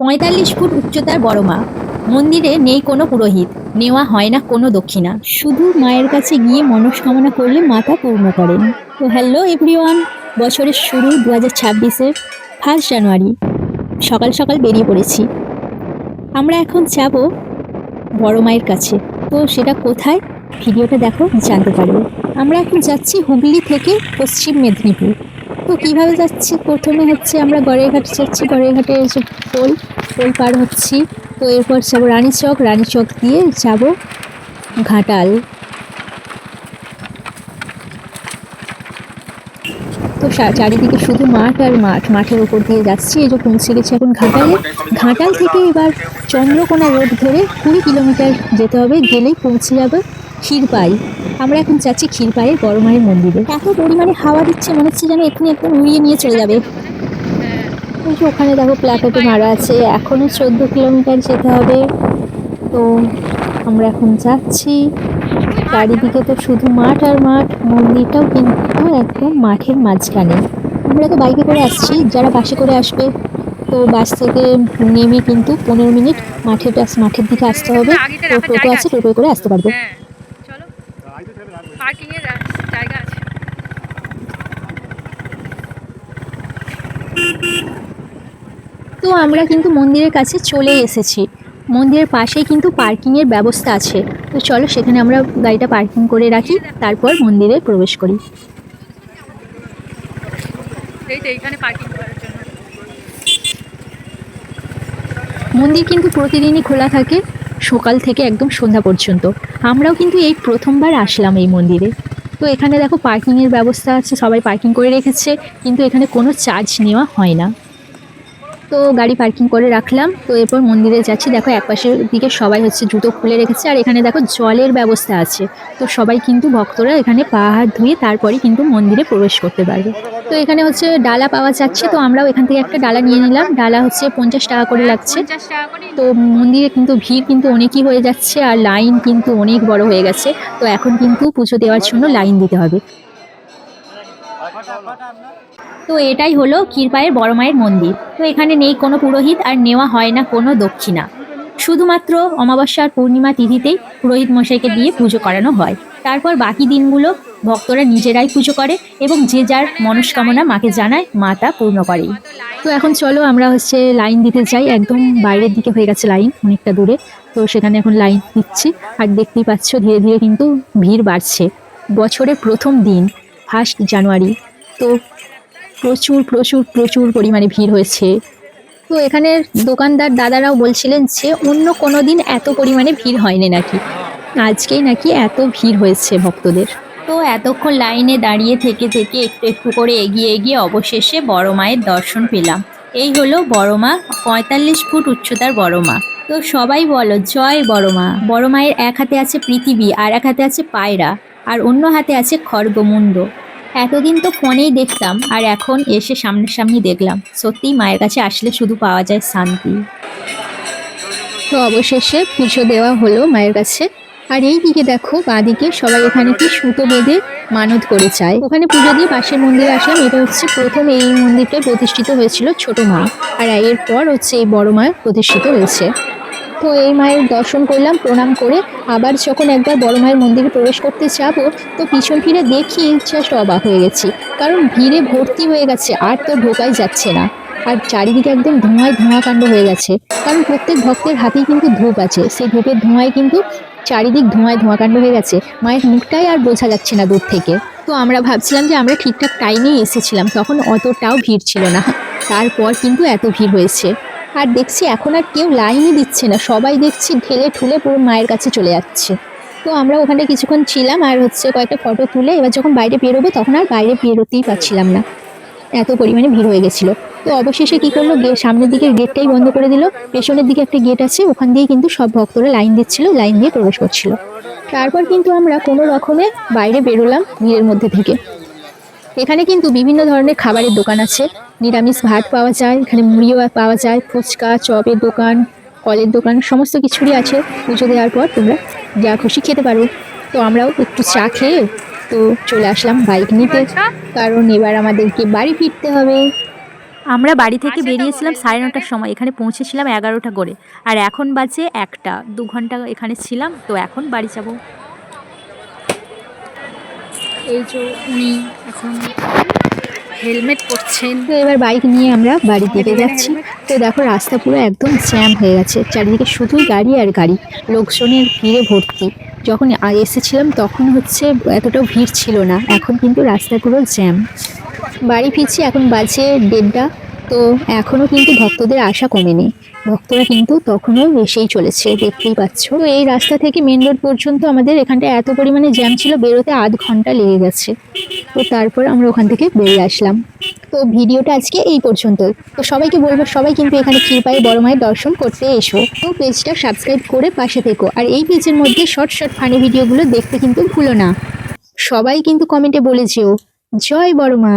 পঁয়তাল্লিশ ফুট উচ্চতার বড় মা। মন্দিরে নেই কোনো পুরোহিত, নেওয়া হয় না কোনো দক্ষিণা। শুধু মায়ের কাছে গিয়ে মনস্কামনা করলে মাথা পূর্ণ করেন। তো হ্যালো এভরিওয়ান, বছরের শুরু দু হাজার ছাব্বিশের ফার্স্ট জানুয়ারি। সকাল সকাল বেরিয়ে পড়েছি। আমরা এখন যাব বড় মায়ের কাছে। তো সেটা কোথায়? ভিডিওটা দেখো, জানতে পারবে। আমরা এখন যাচ্ছি হুগলি থেকে পশ্চিম মেদিনীপুর। তো কীভাবে যাচ্ছি? প্রথমে হচ্ছে আমরা গড়ের ঘাটে যাচ্ছি। গড়ের ঘাটে এসে পোল পোল পার হচ্ছি। তো এরপর যাব রানীচক। রানীচক দিয়ে যাব ঘাটাল। তো চারিদিকে শুধু মাঠ আর মাঠ। মাঠের উপর দিয়ে যাচ্ছি। এই যে পৌঁছে গেছি এখন ঘাটালে। ঘাটাল থেকে এবার চন্দ্রকোনা রোড ধরে কুড়ি কিলোমিটার যেতে হবে। গেলেই পৌঁছে যাবে ক্ষীরপাই আমরা এখন যাচ্ছি ক্ষীরপাইয়ের বড় মায়ের মন্দিরে। এত পরিমাণে হাওয়া দিচ্ছে, মনে হচ্ছে যেন এক্ষুনি একদম উড়িয়ে নিয়ে চলে যাবে। ওখানে দেখো প্ল্যাকেটে মারা আছে, এখনও চোদ্দ কিলোমিটার যেতে হবে। তো আমরা এখন যাচ্ছি। চারিদিকে তো শুধু মাঠ আর মাঠ, মন্দিরটাও কিন্তু একদম মাঠের মাঝখানে। আমরা তো বাইকে করে আসছি, যারা বাসে করে আসবে, তো বাস থেকে নেমে কিন্তু পনেরো মিনিট মাঠের মাঠের দিকে আসতে হবে। টোটো আছে, টোটোয় করে আসতে পারবে। পার্কিং এর জায়গা আছে। তো আমরা কিন্তু মন্দিরের কাছে চলে এসেছি। মন্দিরের পাশেই কিন্তু পার্কিংয়ের ব্যবস্থা আছে। তো চলো সেখানে আমরা গাড়িটা পার্কিং করে রাখি তারপর মন্দিরে প্রবেশ করি। এইখানে পার্কিং করার জন্য। মন্দির কিন্তু প্রতিদিনই খোলা থাকে। সকাল থেকে একদম সন্ধ্যা পর্যন্ত। আমরাও কিন্তু এই প্রথমবার আসলাম এই মন্দিরে। তো এখানে দেখো পার্কিংয়ের ব্যবস্থা আছে, সবাই পার্কিং করে রেখেছে, কিন্তু এখানে কোনো চার্জ নেওয়া হয় না। তো গাড়ি পার্কিং করে রাখলাম। তো এরপর মন্দিরে যাচ্ছি। দেখো একপাশের দিকে সবাই হচ্ছে জুতো খুলে রেখেছে। আর এখানে দেখো জলের ব্যবস্থা আছে। তো সবাই কিন্তু ভক্তরা এখানে পা হাত ধুয়ে তারপরেই কিন্তু মন্দিরে প্রবেশ করতে পারবে। তো এখানে হচ্ছে ডালা পাওয়া যাচ্ছে। তো আমরাও এখান থেকে একটা ডালা নিয়ে নিলাম। ডালা হচ্ছে পঞ্চাশ টাকা করে লাগছে। তো মন্দিরে কিন্তু ভিড় কিন্তু অনেকই হয়ে যাচ্ছে। আর লাইন কিন্তু অনেক বড় হয়ে গেছে। তো এখন কিন্তু পুজো দেওয়ার জন্য লাইন দিতে হবে। তো এটাই হলো ক্ষীরপায়ের বড় মায়ের মন্দির। তো এখানে নেই কোনো পুরোহিত আর নেওয়া হয় না কোনো দক্ষিণা। শুধুমাত্র অমাবস্যা আর পূর্ণিমা তিথিতেই পুরোহিত মশাইকে দিয়ে পুজো করানো হয়। তারপর বাকি দিনগুলো ভক্তরা নিজেরাই পুজো করে এবং যে যার মনস্কামনা মাকে জানায়, মা তা পূর্ণ করে তো এখন চলো আমরা হচ্ছে লাইন দিতে চাই একদম বাইরের দিকে হয়ে গেছে লাইন, অনেকটা দূরে। তো সেখানে এখন লাইন দিচ্ছি। আর দেখতেই পাচ্ছ ধীরে ধীরে কিন্তু ভিড় বাড়ছে। বছরের প্রথম দিন, ফার্স্ট জানুয়ারি। তো প্রচুর প্রচুর প্রচুর পরিমাণে ভিড় হয়েছে। তো এখানে দোকানদার দাদারাও বলছিলেন যে, অন্য কোনো দিন এত পরিমাণে ভিড় হয়নি নাকি? আজকেই নাকি এত ভিড় হয়েছে ভক্তদের। তো এতক্ষণ লাইনে দাঁড়িয়ে থেকে থেকে একটু একটু করে এগিয়ে এগিয়ে অবশেষে বড় মায়ের দর্শন পেলাম। এই হলো বড় মা, পঁয়তাল্লিশ ফুট উচ্চতার বড় মা। তো সবাই বলো, জয় বড় মা। বড় মায়ের এক হাতে আছে পৃথিবী, আর এক হাতে আছে পায়রা, আর অন্য হাতে আছে খড়গমুণ্ড এতদিন তো ফোনেই দেখতাম, আর এখন এসে সামনাসামনি দেখলাম। সত্যিই মায়ের কাছে আসলে শুধু পাওয়া যায় শান্তি। তো অবশেষে পুজো দেওয়া হলো মায়ের কাছে। আর এই দিকে দেখো, বাঁদিকে সবাই এখানে কি সুতো বেঁধে মানত করে চায়। ওখানে পুজো দিয়ে পাশের মন্দিরে আসলাম এটা হচ্ছে প্রথম এই মন্দিরটা প্রতিষ্ঠিত হয়েছিল ছোট মা। আর এরপর হচ্ছে এই বড় মা প্রতিষ্ঠিত হয়েছে। তো এই মায়ের দর্শন করলাম, প্রণাম করে। আবার যখন একবার বড় মায়ের মন্দিরে প্রবেশ করতে যাব, তো পিছন ফিরে দেখি জাস্ট অবাক হয়ে গেছি। কারণ ভিড়ে ভর্তি হয়ে গেছে, আর তো ঢোকাই যাচ্ছে না। আর চারিদিকে একদম ধোঁয়ায় ধোঁয়াকাণ্ড হয়ে গেছে। কারণ প্রত্যেক ভক্তের হাতেই কিন্তু ধূপ আছে। সেই ধূপের ধোঁয়ায় কিন্তু চারিদিক ধোঁয়ায় ধোঁয়াকাণ্ড হয়ে গেছে। মায়ের মুখটাই আর বোঝা যাচ্ছে না দূর থেকে। তো আমরা ভাবছিলাম যে আমরা ঠিকঠাক টাইমেই এসেছিলাম, তখন অতটাও ভিড় ছিল না। তারপর কিন্তু এত ভিড় হয়েছে। আর দেখছি এখন আর কেউ লাইনই দিচ্ছে না। সবাই দেখছি ঢেলে ঠুলে পুরো মায়ের কাছে চলে যাচ্ছে। তো আমরা ওখানে কিছুক্ষণ ছিলাম আর হচ্ছে কয়েকটা ফটো তুলে এবার যখন বাইরে বেরোবো তখন আর বাইরে বেরোতেই পারছিলাম না। এত পরিমাণে ভিড় হয়ে গেছিল। তো অবশেষে কি করল? গে সামনের দিকের গেটটাই বন্ধ করে দিল। পেছনের দিকে একটা গেট আছে, ওখান দিয়ে কিন্তু সব ভক্তরা লাইন দিচ্ছিল, লাইন দিয়ে প্রবেশ করছিল। তারপর কিন্তু আমরা কোনো রকমে বাইরে বেরোলাম ভিড়ের মধ্যে থেকে। এখানে কিন্তু বিভিন্ন ধরনের খাবারের দোকান আছে। নিরামিষ ভাত পাওয়া যায়, এখানে মুড়িও পাওয়া যায়, ফুচকা, চপের দোকান, কলের দোকান, সমস্ত কিছুরই আছে। পুজো দেওয়ার পর তোমরা যা খুশি খেতে পারো। তো আমরাও একটু চা খেয়ে তো চলে আসলাম বাইক নিতে। কারণ এবার আমাদেরকে বাড়ি ফিরতে হবে। আমরা বাড়ি থেকে বেরিয়েছিলাম সাড়ে নটার সময়। এখানে পৌঁছেছিলাম এগারোটা করে। আর এখন বাজে একটা। দু ঘণ্টা এখানে ছিলাম, তো এখন বাড়ি যাব। এই যে উনি এখন হেলমেট পরছেন। তো এবার বাইক নিয়ে আমরা বাড়ির দিকে যাচ্ছি। তো দেখো রাস্তা পুরো একদম জ্যাম হয়ে গেছে। চারিদিকে শুধুই গাড়ি আর গাড়ি। লোকজনের ভিড়ে ভর্তি। যখন এসেছিলাম তখন হচ্ছে এতটাও ভিড় ছিল না। এখন কিন্তু রাস্তা পুরো জ্যাম। বাড়ি ফিরছি এখন বাজে দেড়টা। তো এখনও কিন্তু ভক্তদের আশা কমেনি। ভক্তরা কিন্তু তখনও এসেই চলেছে, দেখতেই পাচ্ছ। তো এই রাস্তা থেকে মেন রোড পর্যন্ত আমাদের এখানটা এত পরিমাণে জ্যাম ছিল, বেরোতে আধ ঘণ্টা লেগে গেছে। তো তারপর আমরা ওখান থেকে বেরিয়ে আসলাম। তো ভিডিওটা আজকে এই পর্যন্ত। তো সবাইকে বলব, সবাই কিন্তু এখানে ক্ষীরপায়ে বড় মায়ের দর্শন করতে এসো। তো পেজটা সাবস্ক্রাইব করে পাশে থেকো। আর এই পেজের মধ্যে শর্ট শর্ট ফানি ভিডিওগুলো দেখতে কিন্তু ভুলো না। সবাই কিন্তু কমেন্টে বলে যেও, জয় বড় মা।